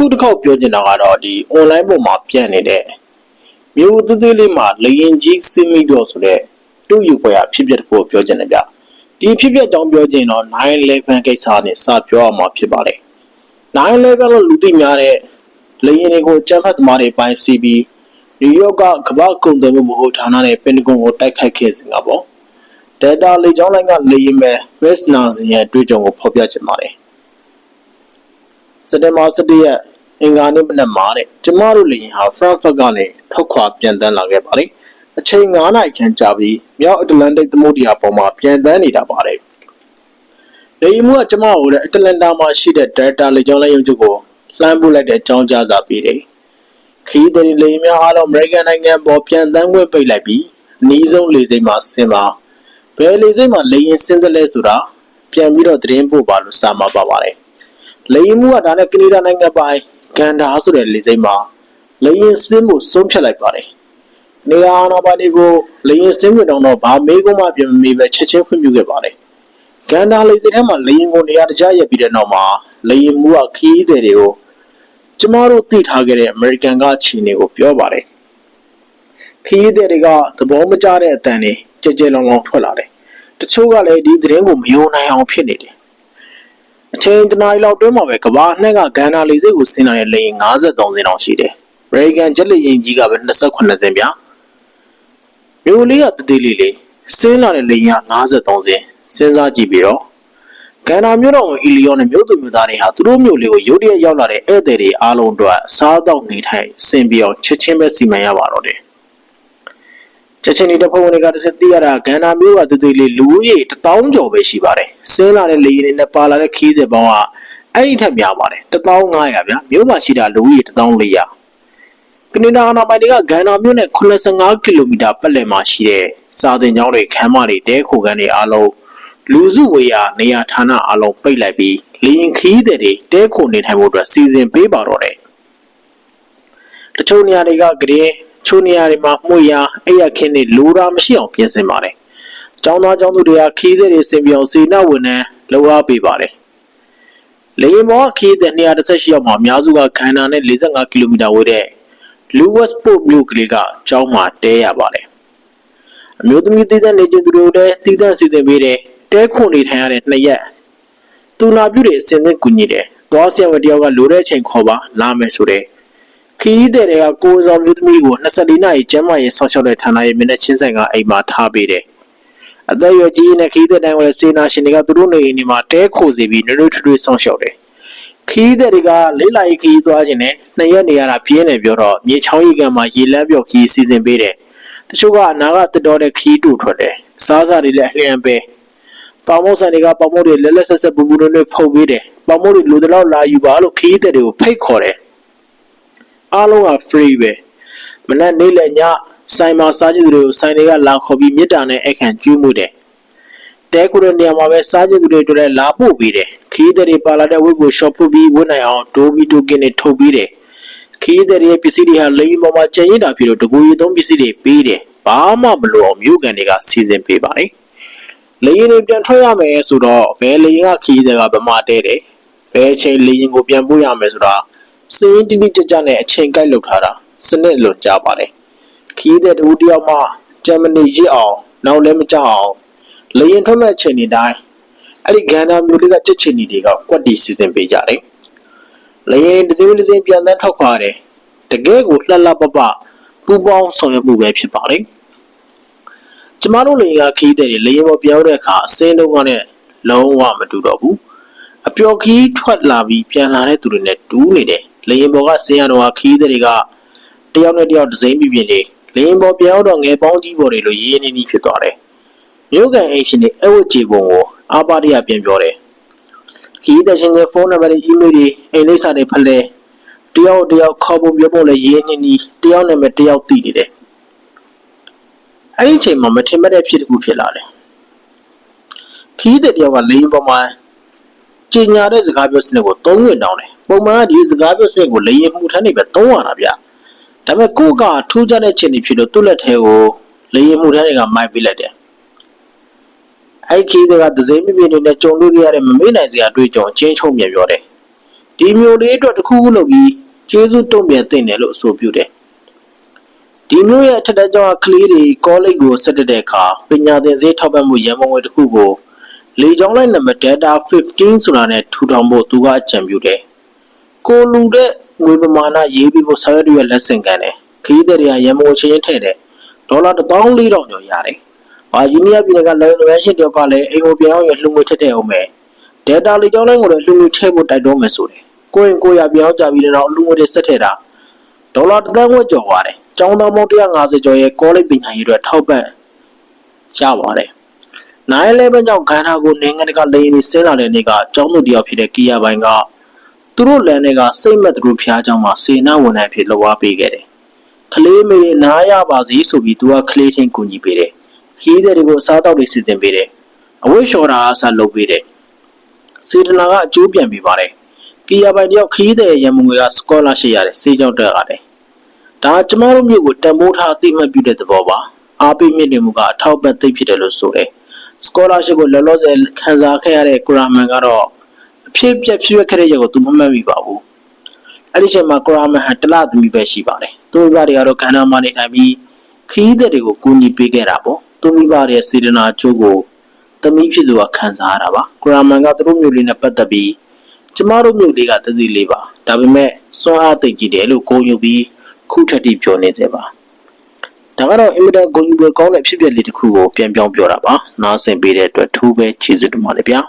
ခုတစ်ခေါက်ပြောချင်တာကတော့ဒီ online ပေါ်မှာပြန့်နေတဲ့မျိုးသေးသေးလေးမှာလေရင်ကြီးစင်းမိတော့ဆိုတဲ့တူယူပွဲအဖြစ်ဖြစ်တစ်ခုကိုပြောချင်တယ်ဗျဒီဖြစ်ဖြစ်အကြောင်းပြောချင်တော့911ကိစ္စနဲ့စပြောရမှာဖြစ်ပါတယ်911လို့လူသိများတဲ့လေရင်တွေကိုကြမ်းဖက်သမားတွေပိုင်းစီးပြီးနယူးယောက်ကကမ္ဘာကုန်သွယ်မှုဗဟိုဌာနနဲ့ပင်တဂွန်ကိုတိုက်ခိုက်ခဲ့စဉ်ကပေါ့ data လေကြောင်းလိုင်းကလေရင်မဲ့ West Nazi ရဲ့အတွေ့အကြုံကိုဖော်ပြချင်ပါတယ် စက်တင်ဘာ17ရက်အင်္ဂါနေ့မနက်မှာတဲ့ကျမတို့လေရင်ဟာ Frankfurt ကနေထွက်ခွာပြန်တန်းလာခဲ့ပါလေအချိန်9နာရီခန့်ကြာပြီးမြောက်အတ္တလန္တိတ်သမုဒ္ဒရာပေါ်မှာပြန်တန်းနေတာပါတယ်လေရင်မှုကကျမတို့တဲ့အတ္တလန္တာမှာရှိတဲ့ data လေကြောင်းလိုင်းရုံချုပ်ကိုလှမ်းပို့လိုက်တဲ့အကြောင်းကြားစာပေးတယ်ခီးတဲ့လေရင်များအားလုံး American နိုင်ငံပေါ်ပြန်တန်းခွင့်ပိတ်လိုက်ပြီးအနည်းဆုံးလေဆိပ်မှာဆင်းပါဘယ်လေဆိပ်မှာလေရင်ဆင်းသလဲဆိုတာပြန်ပြီးတော့သတင်းပို့ပါလို့စာမှာပါပါတယ် လေရင်မှုကဒါနဲ့ကနေဒါနိုင်ငံပိုင်ကန်ဒါဆိုတဲ့လေဆိပ်မှာလေရင်ဆင်းဖို့ဆုံးဖြတ်လိုက်ပါတယ်နေရာအာဏာပိုင်တွေကိုလေရင်ဆင်းခွင့်တောင်းတော့ဗာမေးကုန်းမှပြန်မမေးပဲချက်ချင်းခွင့်ပြုခဲ့ပါတယ်ကန်ဒါလေဆိပ်ထဲမှာလေရင်ကိုနေရာတကျရက်ပြီးတဲ့နောက်မှာလေရင်မှုကခီးတဲ့တွေကိုကျမတို့သိထားခဲ့တဲ့ American ကချီနေကိုပြောပါတယ်ခီးတဲ့တွေကသဘောမကျတဲ့အတန်တွေကြဲကြဲလောင်လောင်ထွက်လာတယ်တချို့ကလည်းဒီသတင်းကိုမယုံနိုင်အောင်ဖြစ်နေတယ် အချိန်တနားရီလောက်တွင်းမှာပဲကဘာအနှက်ကဂန္ဓာလေစိတ်ကိုဆင်းလာတဲ့လေရင်53စင်းတောင်ရှိတယ်။ American ဂျက်လေရင်ကြီးကပဲ28စင်းဗျာ။မြို့လေးကတသေးလေးလေးဆင်းလာတဲ့လေရင်က53စင်းစဉ်းစားကြည့်ပြီးတော့ဂန္ဓာမြို့တော်ဝင်အီလီယောနဲ့မြို့သူမြို့သားတွေဟာသူတို့မြို့လေးကိုရုတ်တရက်ရောက်လာတဲ့ဧည့်သည်တွေအားလုံးအတွက်စားတော့နေထိုင်ဆင်ပြီးအောင်ချက်ချင်းပဲစီမံရပါတော့တယ်။ချက်ချင်းဒီတပ်ဖွဲ့ဝင်တွေကတစ်စက်သိရတာဂန္ဓာမျိုးကတသေးလေးလူဦးရေ1000ကျော်ပဲရှိပါတယ်။ ဆင်းလာတဲ့လေရင်တွေနဲ့ပါလာတဲ့ခီးတဲ့ပေါင်းကအဲ့ဒီထက်များပါတယ်1500ဗျာမြို့မှာရှိတာလူဦးရေ1400ကနေဒါအနာပိုင်တွေကဂန်နာမြို့နဲ့85ကီလိုမီတာပတ်လည်မှာရှိတဲ့စာသင်ကျောင်းတွေခမ်းမတွေတဲခိုခန်းတွေအားလုံးလူစုဝေးရာနေရာဌာနအားလုံးပိတ်လိုက်ပြီးလေရင်ခီးတဲ့တွေတဲခိုနေထိုင်ဖို့အတွက်စီစဉ်ပေးပါတော့တယ်တချို့နေရာတွေကဂရင်းချို့နေရာတွေမှာမှုရအဲ့ရခင်းတွေလိုရာမရှိအောင်ပြင်ဆင်ပါတယ် ကျောင်းသားကျောင်းသူတွေကခီးတဲ့တွေစင်ပြောင်စီနာဝန်ထမ်းလှုပ်အားပေးပါတယ်လေယာဉ်ပေါ်ခီးတဲ့218ရောက်မှာအများစုကခန္ဓာနဲ့45ကီလိုမီတာဝေးတဲ့လူဝက်စ်ပို့မြို့ကလေးကကျောင်းမှာတဲရပါတယ်အမျိုးသမီးတည်တဲ့နေကျင်သူတို့လည်းတည်တဲ့စီစဉ်ပေးတဲ့တဲခွန်နေထိုင်ရတဲ့နှစ်ရက်သူနာပြုတွေအစင်းသင်းကူညီတယ်သွားဆရာဝန်တယောက်ကလိုတဲ့အချိန်ခေါ်ပါလာမယ်ဆိုတဲ့ခီးတဲ့တွေကကိုယ်ဆောင်မျိုးသမီးကို24နာရီကျန်းမာရေးဆောက်ရှောက်တဲ့ဌာနရဲ့မျက်နှာချင်းဆိုင်ကအိမ်မှာထားပေးတယ် အသက်အရွယ်ကြီးတဲ့ခီးတဲ့တိုင်းဝယ်စေနာရှင်တွေကသူတို့နေအိမ်တွေမှာတဲခိုစီပြီးနွေ့နွေ့ထွေးထွေးဆောင်ရှောက်တယ်ခီးတဲ့တွေကလေးလာရေးခီးသွားခြင်းနဲ့နှစ်ရက်နေရတာပြင်းတယ်ပြောတော့မြေချောင်းရီကန်မှာရေလန်းပြော့ခီးစီစဉ်ပေးတယ်တချို့ကအနာကတက်တော်တဲ့ခီးတူထွက်တယ်စားစားတွေလည်းအလျံပဲပေါမုတ်ဆန်တွေကပေါမုတ်တွေလက်လက်ဆက်ဆက်ပူပူနွေ့နွေ့ဖုတ်ပေးတယ်ပေါမုတ်တွေလူတလောက်လာယူပါလို့ခီးတဲ့တွေကိုဖိတ်ခေါ်တယ်အားလုံးက free ပဲမနက်နေ့လယ်ည ဆိုင်မှာစားကြည့်သူတွေကိုဆိုင်တွေကလာခေါ်ပြီးမြစ်တာနဲ့အခန့်ကျွေးမှုတယ်တဲကူတဲ့နေရာမှာပဲစားကြည့်သူတွေတို့လည်းလာပို့ပေးတယ်ခီးတဲ့တွေပါလာတဲ့ဝတ်ကို shop ဖွပြီးဝတ်နိုင်အောင်ဒိုးပြီးဒိုးကင်းနဲ့ထုတ်ပေးတယ်ခီးတဲ့ရဲ့ပစ္စည်းတွေဟာလိမ်ပေါ်မှာကျန်ရစ်တာဖြစ်လို့တကူရီသုံးပစ္စည်းတွေပေးတယ်ဘာမှမလိုအောင်မြို့ကန်တွေကစီစဉ်ပေးပါတယ်လေရင်တွေပြန်ထွက်ရမယ်ဆိုတော့ဘယ်လေရင်ကခီးတဲ့ကဗမာတဲတယ်ဘယ်အချိန်လေရင်ကိုပြန်ပို့ရမယ်ဆိုတာစင်းတိတိကျကျနဲ့အချိန်ကိုက်လုပ်ထားတာစနစ်လွန်ကြပါတယ် ခီးတဲ့တူတယောက်မှဂျမနီရစ်အောင်နောက်လည်းမကြောက်အောင်လေရင်ထွက်မဲ့အချိန်ဒီတိုင်းအဲ့ဒီဂန္ဓာမျိုးလေးကချက်ချင်ဒီတွေကကွက်တီစီစဉ်ပေးကြတယ်လေရင်တစ်စင်းတစ်စင်းပြန်တန်းထောက်ခွာတယ်တကယ်ကိုလှလှပပပူပေါင်းဆောင်ရွက်မှုပဲဖြစ်ပါတယ်ကျမတို့လေရင်ကခီးတဲ့လေရင်ပေါ်ပြောင်းတဲ့အခါအစင်းလုံးကနဲ့လုံးဝမတူတော့ဘူးအပျော်ခီးထွက်လာပြီးပြန်လာတဲ့သူတွေနဲ့တူးနေတယ်လေရင်ပေါ်ကဆင်းရတော့ခီးတဲ့တွေကတယောက်နဲ့တယောက်ဒဇိမ်းပြပြနေ လေရင်ပေါ်ပြောင်းတော့ငယ်ပေါင်းကြီးပေါ်တွေလိုရေးနေနေဖြစ်သွားတယ်မြို့ကန်အိမ်ရှင်တွေအဝတ်ကြေပုံကိုအာပါရိယပြန်ပြောတယ်ခီးတဲ့ရှင်ရဲ့ဖုန်းနံပါတ်တွေအီးမေးလ်တွေအိမ်လိပ်စာတွေဖလဲတယောက်တယောက်ခေါ်ပုံပြောပုံလည်းရေးနေနေတယောက်နဲ့ပဲတယောက်တည်နေတယ်အဲ့ဒီအချိန်မှာမထင်မဲ့တဲ့ဖြစ်တစ်ခုဖြစ်လာတယ်ခီးတဲ့တယောက်ကလိန်ပေါ်မှာကျင်ညာတဲ့စကားပြောစနစ်ကိုသုံးဝင်တောင်းတယ်ပုံမှန်ကဒီစကားပြောစနစ်ကိုလေရင်မှုထမ်းနေပဲသုံးရတာဗျ ဒါပေမဲ့ကိုကထူးခြားတဲ့ချိန်တွေဖြစ်လို့သူ့လက်ထဲကိုလေရင်မှုထမ်းတွေကမိုက်ပေးလိုက်တယ်အဲ့ခီးတွေကဒဇိမ့်မပြင်းနေတဲ့ကြုံတွေ့ခဲ့ရတဲ့မမေ့နိုင်စရာအတွေ့အကြုံအချင်းချုံမြင်ပြောတယ်ဒီမျိုးလေးအတွက်တစ်ခုခုလုပ်ပြီးကျေးဇူးတုံ့ပြန်သင့်တယ်လို့အဆိုပြုတယ်ဒီမျိုးရဲ့အထက်တန်းကျောင်းကကလေးတွေကောလိပ်ကိုဆက်တက်တဲ့အခါပညာသင်ဆေးထောက်ပံ့မှုရန်ပုံငွေတစ်ခုကိုလေကြောင်းလိုက်နံပါတ် data 15ဆိုတာနဲ့ထူထောင်ဖို့သူကအကြံပြုတယ်ကိုလူတဲ့ ငွေပမာဏရေးပြီးဖို့ဆောင်ရွက်ရလက်ဆင့်ကန်တယ်ခရီးသည်တွေကရန်ပုံချင်းချင်းထည့်တယ်ဒေါ်လာ14000ကျော်ရတယ်။အာယူနီးယားပြည်နယ်ကလည်းလူရရှိတယောက်ကလည်းအိမ်ကိုပြောင်းရလှူငွေထည့်တဲ့အောင်မယ်။ data လေးကြောင်းလိုင်းကိုလည်းလှူငွေထည့်ဖို့တိုက်တွန်းမယ်ဆိုတယ်။ကိုရင်ကိုရပြောင်းကြပြီးတော့လှူငွေတွေဆက်ထည့်တာဒေါ်လာတစ်သန်းဝက်ကျော်သွားတယ်။ကျောင်းသားမောင်150ကျော်ရဲ့ကောလိပ်ပညာရေးအတွက်ထောက်ပံ့ကြပါတယ်။နိုင်လဲပဲကြောင့်ခန္ဓာကိုနိုင်ငံတကာလိန်နေဆင်းလာတဲ့နေ့ကကျောင်းသူတယောက်ဖြစ်တဲ့ကီယာပိုင်းက သူတို့လမ်းတွေကစိတ်မက်သူတို့ဖျားကြောင်မှာစေနာဝန်ထမ်းဖြစ်လှဝါပေးခဲ့တယ်။ကလေးမေတွေနားရပါစေဆိုပြီးသူကကလေးထင်းကူညီပေးတယ်။ခီးတဲ့တွေကိုအစားတောက်တွေစီစဉ်ပေးတယ်။အဝိရှော်တာအစားလုပ်ပေးတယ်။စေတနာကအကျိုးပြန်ပေးပါတယ်။ကီယာပိုင်တယောက်ခီးတဲ့ရံမွေကစကောလာရှိရတယ်စေကြောက်တက်ရတယ်။ဒါကျမတို့မြို့ကိုတံမိုးထားအသိမှတ်ပြုတဲ့သဘောပါ။အားပေးမြင့်တင်မှုကအထောက်ပံ့သိဖြစ်တယ်လို့ဆိုတယ်။ scholarship ကိုလောလောဆယ်ခံစားခဲ့ရတဲ့ကုရမန်ကတော့ အဖြစ်ပြက်ဖြစ်ရခဲ့တဲ့ရက်ကိုသူမမှတ်မိပါဘူးအဲ့ဒီချိန်မှာကုရာမန်ဟာတလသမီးပဲရှိပါတယ်သူမိဘတွေကတော့ကန္နာမနေထိုင်ပြီးခရီးသည်တွေကိုကူညီပေးခဲ့တာပေါ့သူမိဘတွေရဲ့စေတနာအကျိုးကိုသမီးဖြစ်သူကခံစားရတာပါကုရာမန်ကသူတို့မျိုးလေးနဲ့ပတ်သက်ပြီးကျမတို့မျိုးလေးကတသိလေးပါဒါပေမဲ့စွမ်းအားသိကြည့်တယ်လို့ကိုယ်ယူပြီးခုထက်ထိပြောနေသေးပါဒါကတော့အင်မတန်ဂုဏ်ယူပွဲကောင်းတဲ့ဖြစ်ပျက်လေးတစ်ခုကိုပြန်ပြောင်းပြောတာပါနားဆင်ပေးတဲ့အတွက်ထူးပဲကျေးဇူးတင်ပါတယ်ဗျာ